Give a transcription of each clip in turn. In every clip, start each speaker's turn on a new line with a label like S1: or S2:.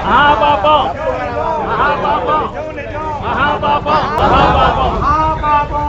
S1: మహాపాపం మహాపాపం మహాపాపం మహాపాపం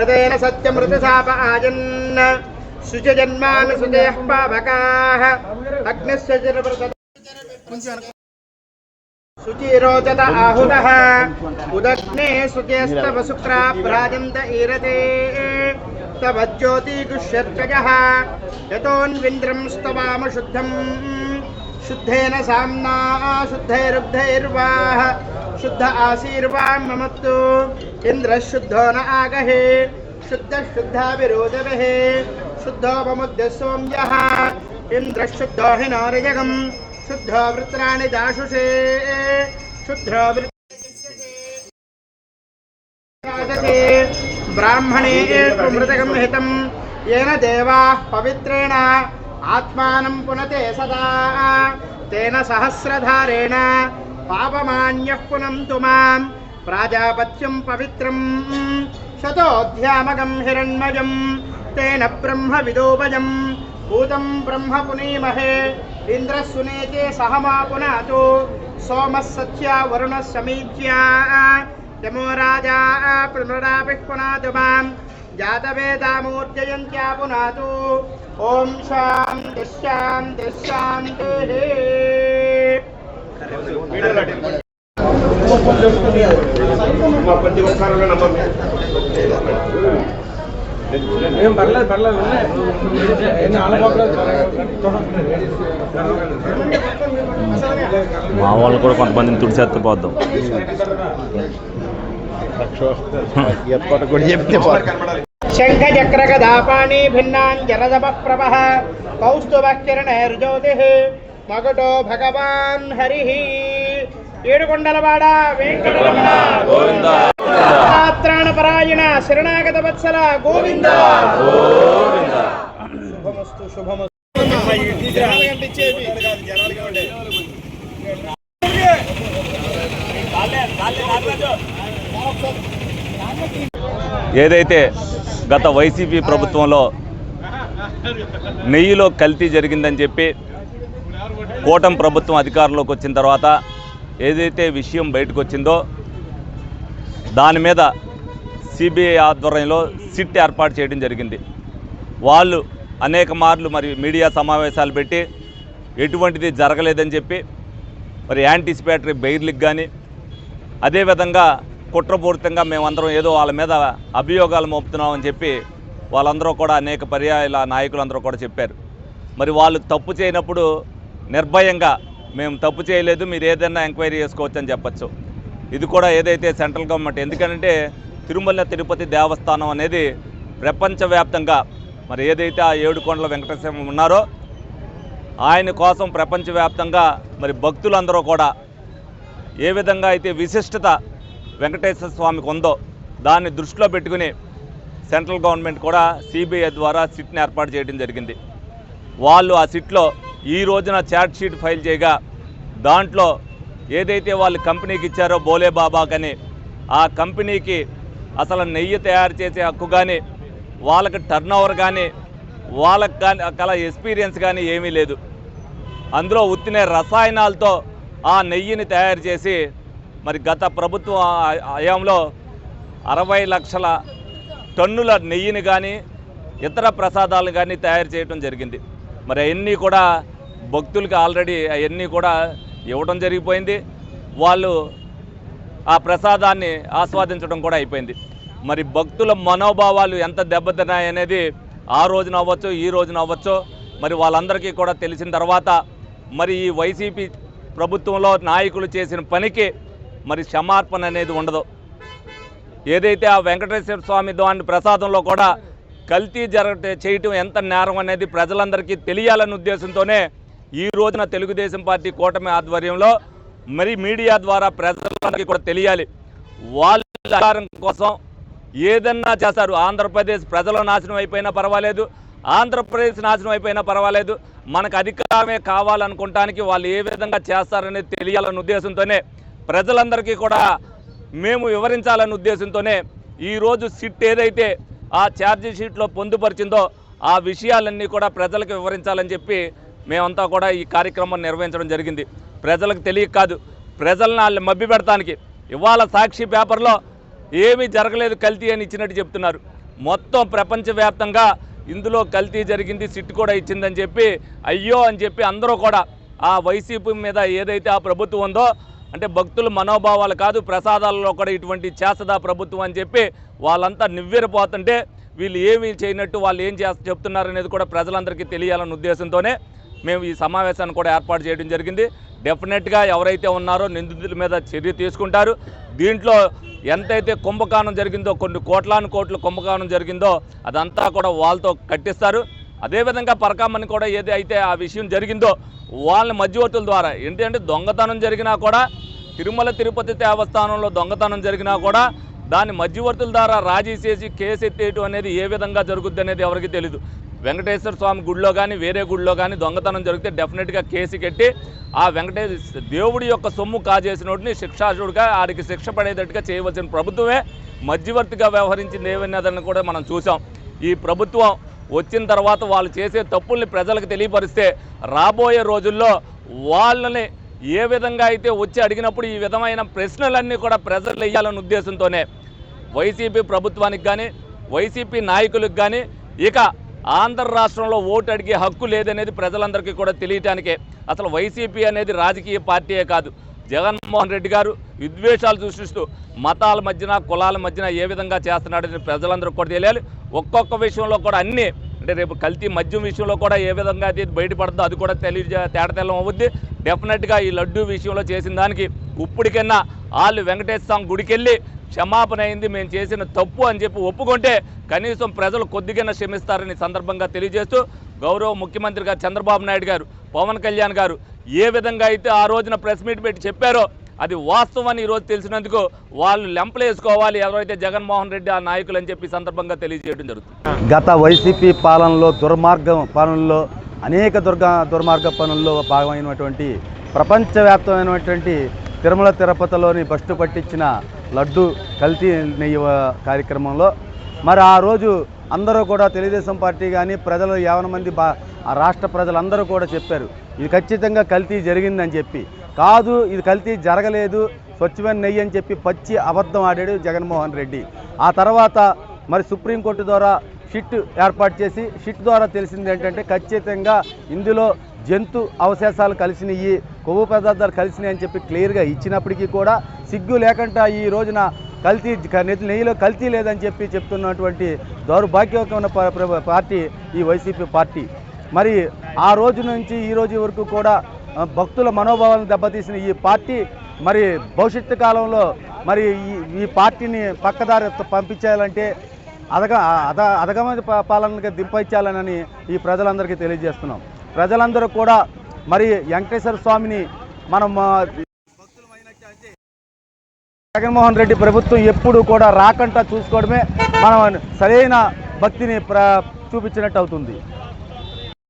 S2: हृदयेन सत्यमृतसाप आजन् शुचजन्मान् सुजयः पावकाः अग्निस्य शुचिरोचत आहुतः। उदग्ने सुजयस्तव शुक्रा भ्राजन्त ईरते। तव ज्योतिगुष्यर्कजः यतोऽन्विन्द्रं शुद्धेन साम्ना शुद्धैरुब्धैर्वाः శుద్ధ ఆశీర్వాం మమత్తు ఇంద్ర శుద్ధో న ఆగహే శుద్ధ శుద్ధ విరోధవః శుద్ధో మముద్య సోమ్యః ఇంద్ర శుద్ధో హి నారయగం శుద్ధో వృత్రాణి దాశుషే శుద్ధో వృత్రాదతే బ్రాహ్మణే మృతకం హితం येन देवाः पवित्रेण आत्मानं पुनते सदा तेन सहस्रधारेण पापमान्यः पुनन्तु मां प्राजापत्यं पवित्रं शतोऽध्यामगं हिरण्मयं तेन ब्रह्मविदोपजं भूतं ब्रह्म पुनीमहे इन्द्रः सुनेते सहमा पुनातु सोमः सत्या वरुणः समीच्या यमो राजा पुनरापिः पुनातु मां जातवेदामूर्जयन्त्या पुनातु ॐ ప్రతి ఒక్కరిలో నమ్మమే
S3: ఏం పర్లేదు పర్లేదు
S1: మా వాళ్ళు కూడా కొంతమందిని తుడిచేస్తే పోద్దాం.
S2: శంఖ చక్ర గదాపాణి భిన్నాన్ ప్రభ కౌస్తుభ కిరణ రుజోతి మగటో భగవాన్ హరి ఏడుకొండలవాడ వెంకటరమణ పరాయణ శరణాగత వత్సల గోవింద శుభమస్తు శుభమస్తు
S1: ఏదైతే గత వైసీపీ ప్రభుత్వంలో నెయ్యిలో కల్తీ జరిగిందని చెప్పి కూటమి ప్రభుత్వం అధికారంలోకి వచ్చిన తర్వాత ఏదైతే విషయం బయటకు వచ్చిందో దాని మీద సిబిఐ ఆధ్వర్యంలో సిట్ ఏర్పాటు చేయడం జరిగింది. వాళ్ళు అనేక మార్లు మరి మీడియా సమావేశాలు పెట్టి ఎటువంటిది జరగలేదని చెప్పి మరి యాంటిసిపేటరీ బెయిర్లకు కానీ అదేవిధంగా కుట్రపూరితంగా మేమందరం ఏదో వాళ్ళ మీద అభియోగాలు మోపుతున్నామని చెప్పి వాళ్ళందరూ కూడా అనేక పర్యాయాల నాయకులందరూ కూడా చెప్పారు. మరి వాళ్ళు తప్పు చేయనప్పుడు నిర్భయంగా మేము తప్పు చేయలేదు మీరు ఏదైనా ఎంక్వైరీ చేసుకోవచ్చు అని చెప్పచ్చు. ఇది కూడా ఏదైతే సెంట్రల్ గవర్నమెంట్ ఎందుకంటే తిరుమల తిరుపతి దేవస్థానం అనేది ప్రపంచవ్యాప్తంగా మరి ఏదైతే ఆ ఏడుకొండల వెంకటేశ్వర ఉన్నారో ఆయన కోసం ప్రపంచవ్యాప్తంగా మరి భక్తులందరూ కూడా ఏ విధంగా అయితే విశిష్టత వెంకటేశ్వర స్వామికి ఉందో దాన్ని దృష్టిలో పెట్టుకుని సెంట్రల్ గవర్నమెంట్ కూడా సిబిఐ ద్వారా సిట్ని ఏర్పాటు చేయడం జరిగింది. వాళ్ళు ఆ సిట్లో ఈ రోజున ఛార్జ్ షీట్ ఫైల్ చేయగా దాంట్లో ఏదైతే వాళ్ళు కంపెనీకి ఇచ్చారో బోలే బాబాకని ఆ కంపెనీకి అసలు నెయ్యి తయారు చేసే హక్కు కానీ వాళ్ళకి టర్న్ ఓవర్ కానీ వాళ్ళకి కానీ కల ఎక్స్పీరియన్స్ కానీ ఏమీ లేదు. అందులో ఉత్తినే రసాయనాలతో ఆ నెయ్యిని తయారు చేసి మరి గత ప్రభుత్వ హయాంలో అరవై లక్షల టన్నుల నెయ్యిని కానీ ఇతర ప్రసాదాలు కానీ తయారు చేయడం జరిగింది. మరి అవన్నీ కూడా భక్తులకి ఆల్రెడీ అవన్నీ కూడా ఇవ్వడం జరిగిపోయింది. వాళ్ళు ఆ ప్రసాదాన్ని ఆస్వాదించడం కూడా అయిపోయింది. మరి భక్తుల మనోభావాలు ఎంత దెబ్బతిన్నాయనేది ఆ రోజున అవ్వచ్చు ఈ రోజున అవ్వచ్చు మరి వాళ్ళందరికీ కూడా తెలిసిన తర్వాత మరి ఈ వైసీపీ ప్రభుత్వంలో నాయకులు చేసిన పనికి మరి క్షమార్పణ అనేది ఉండదు. ఏదైతే ఆ వెంకటేశ్వర స్వామి దాని ప్రసాదంలో కూడా కల్తీ జరగ చేయటం ఎంత నేరం అనేది ప్రజలందరికీ తెలియాలనే ఉద్దేశంతోనే ఈ రోజున తెలుగుదేశం పార్టీ కూటమి ఆధ్వర్యంలో మరి మీడియా ద్వారా ప్రజలందరికీ కూడా తెలియాలి. వాళ్ళ అధికారం కోసం ఏదన్నా చేస్తారు. ఆంధ్రప్రదేశ్ ప్రజల నాశనం అయిపోయినా పర్వాలేదు. ఆంధ్రప్రదేశ్ నాశనం అయిపోయినా పర్వాలేదు. మనకు అధికారమే కావాలనుకుంటానికి వాళ్ళు ఏ విధంగా చేస్తారనేది తెలియాలనే ఉద్దేశంతోనే ప్రజలందరికీ కూడా మేము వివరించాలనే ఉద్దేశంతోనే ఈరోజు సిట్ ఏదైతే ఆ ఛార్జీ షీట్లో పొందుపరిచిందో ఆ విషయాలన్నీ కూడా ప్రజలకు వివరించాలని చెప్పి మేమంతా కూడా ఈ కార్యక్రమం నిర్వహించడం జరిగింది. ప్రజలకు తెలియక కాదు ప్రజలను వాళ్ళు మబ్బి పెడతానికి ఇవాళ సాక్షి పేపర్లో ఏమీ జరగలేదు కల్తీ అని ఇచ్చినట్టు చెప్తున్నారు. మొత్తం ప్రపంచవ్యాప్తంగా ఇందులో కల్తీ జరిగింది సిట్ కూడా ఇచ్చిందని చెప్పి అయ్యో అని చెప్పి అందరూ కూడా ఆ వైసీపీ మీద ఏదైతే ఆ ప్రభుత్వం ఉందో అంటే భక్తుల మనోభావాలు కాదు ప్రసాదాలలో కూడా ఇటువంటి చేస్తదా ప్రభుత్వం అని చెప్పి వాళ్ళంతా నివ్వెరపోతుంటే వీళ్ళు ఏమీ చేయనట్టు వాళ్ళు ఏం చేస్త చెప్తున్నారు అనేది కూడా ప్రజలందరికీ తెలియాలన్న ఉద్దేశంతోనే మేము ఈ సమావేశాన్ని కూడా ఏర్పాటు చేయడం జరిగింది. డెఫినెట్గా ఎవరైతే ఉన్నారో నిందితుల మీద చర్య తీసుకుంటారు. దీంట్లో ఎంతైతే కుంభకాణం జరిగిందో కొన్ని కోట్లాను కోట్ల కుంభకానం జరిగిందో అదంతా కూడా వాళ్ళతో కట్టిస్తారు. అదేవిధంగా పరకామని కూడా ఏది అయితే ఆ విషయం జరిగిందో వాళ్ళ మధ్యవర్తుల ద్వారా ఏంటంటే దొంగతనం జరిగినా కూడా తిరుమల తిరుపతి దేవస్థానంలో దొంగతనం జరిగినా కూడా దాన్ని మధ్యవర్తుల ద్వారా రాజీ చేసి కేసు ఎత్తేయటం అనేది ఏ విధంగా జరుగుద్ది అనేది ఎవరికి తెలియదు వెంకటేశ్వర స్వామి గుడిలో కానీ వేరే గుడిలో కానీ దొంగతనం జరిగితే డెఫినెట్గా కేసు కట్టి ఆ వెంకటేశ్వర దేవుడి యొక్క సొమ్ము కాజేసినోడిని శిక్షాసుడిగా ఆడికి శిక్ష పడేటట్టుగా చేయవలసిన ప్రభుత్వమే మధ్యవర్తిగా వ్యవహరించింది ఏమన్నదని కూడా మనం చూసాం ఈ ప్రభుత్వం వచ్చిన తర్వాత వాళ్ళు చేసే తప్పుల్ని ప్రజలకు తెలియపరిస్తే రాబోయే రోజుల్లో వాళ్ళని ఏ విధంగా అయితే వచ్చి అడిగినప్పుడు ఈ విధమైన ప్రశ్నలన్నీ కూడా ప్రజలు వేయాలన్న ఉద్దేశంతోనే వైసీపీ ప్రభుత్వానికి కానీ వైసీపీ నాయకులకు కానీ ఇక ఆంధ్ర రాష్ట్రంలో ఓటు అడిగే హక్కు లేదనేది ప్రజలందరికీ కూడా తెలియటానికే. అసలు వైసీపీ అనేది రాజకీయ పార్టీయే కాదు. జగన్మోహన్ రెడ్డి గారు విద్వేషాలు సృష్టిస్తూ మతాల మధ్యన కులాల మధ్యన ఏ విధంగా చేస్తున్నాడని ప్రజలందరూ కూడా తెలియాలి. ఒక్కొక్క విషయంలో కూడా అన్నీ అంటే రేపు కల్తీ మద్యం విషయంలో కూడా ఏ విధంగా అయితే బయటపడుతుందో అది కూడా తెలియ తేడతెల్లం అవుద్ది. డెఫినెట్గా ఈ లడ్డూ విషయంలో చేసిన దానికి ఇప్పటికైనా వాళ్ళు వెంకటేశ్వర స్వామి గుడికి వెళ్ళి క్షమాపణ అయింది మేము చేసిన తప్పు అని చెప్పి ఒప్పుకుంటే కనీసం ప్రజలు కొద్దిగా క్షమిస్తారని సందర్భంగా తెలియజేస్తూ గౌరవ ముఖ్యమంత్రి గారు చంద్రబాబు నాయుడు గారు పవన్ కళ్యాణ్ గారు ఏ విధంగా అయితే ఆ రోజున ప్రెస్ మీట్ పెట్టి చెప్పారో అది వాస్తవం ఈరోజు తెలిసినందుకు వాళ్ళు లెంపలేసుకోవాలి ఎవరైతే జగన్మోహన్ రెడ్డి ఆ నాయకులు అని చెప్పి సందర్భంగా తెలియజేయడం జరుగుతుంది.
S4: గత వైసీపీ పాలనలో దుర్మార్గం పనుల్లో అనేక దుర్గ దుర్మార్గ పనుల్లో భాగమైనటువంటి ప్రపంచవ్యాప్తమైనటువంటి తిరుమల తిరుపతిలోని బస్టు పట్టించిన లడ్డు కల్తీ నెయ్యి కార్యక్రమంలో మరి ఆ రోజు అందరూ కూడా తెలుగుదేశం పార్టీ కానీ ప్రజలు యావన మంది బా రాష్ట్ర ప్రజలందరూ కూడా చెప్పారు ఇది ఖచ్చితంగా కల్తీ జరిగిందని చెప్పి. కాదు ఇది కల్తీ జరగలేదు స్వచ్ఛమైన నెయ్యి అని చెప్పి పచ్చి అబద్ధం ఆడాడు జగన్మోహన్ రెడ్డి. ఆ తర్వాత మరి సుప్రీంకోర్టు ద్వారా షిట్ ఏర్పాటు చేసి షిట్ ద్వారా తెలిసింది ఏంటంటే ఖచ్చితంగా ఇందులో జంతు అవశేషాలు కలిసినవి కొవ్వు పదార్థాలు కలిసినాయి అని చెప్పి క్లియర్గా ఇచ్చినప్పటికీ కూడా సిగ్గు లేకుండా ఈ రోజున కల్తీ క- నెయ్యిలో కల్తీ లేదని చెప్పి చెప్తున్నటువంటి దౌర్భాగ్యమైన ప- పార్టీ ఈ వైసీపీ పార్టీ. మరి ఆ రోజు నుంచి ఈ రోజు వరకు కూడా భక్తుల మనోభావాలను దెబ్బతీసిన ఈ పార్టీ మరి భవిష్యత్తు కాలంలో మరి ఈ ఈ పార్టీని పక్కదారి పంపించాలంటే అదగ అద అదగమైన పాలనగా దింపించాలని ఈ ప్రజలందరికీ తెలియజేస్తున్నాం. ప్రజలందరూ కూడా మరి వెంకటేశ్వర స్వామిని మనం జగన్మోహన్ రెడ్డి ప్రభుత్వం ఎప్పుడు కూడా రాకుండా చూసుకోవడమే మనం సరైన భక్తిని ప్ర చూపించినట్టు అవుతుంది.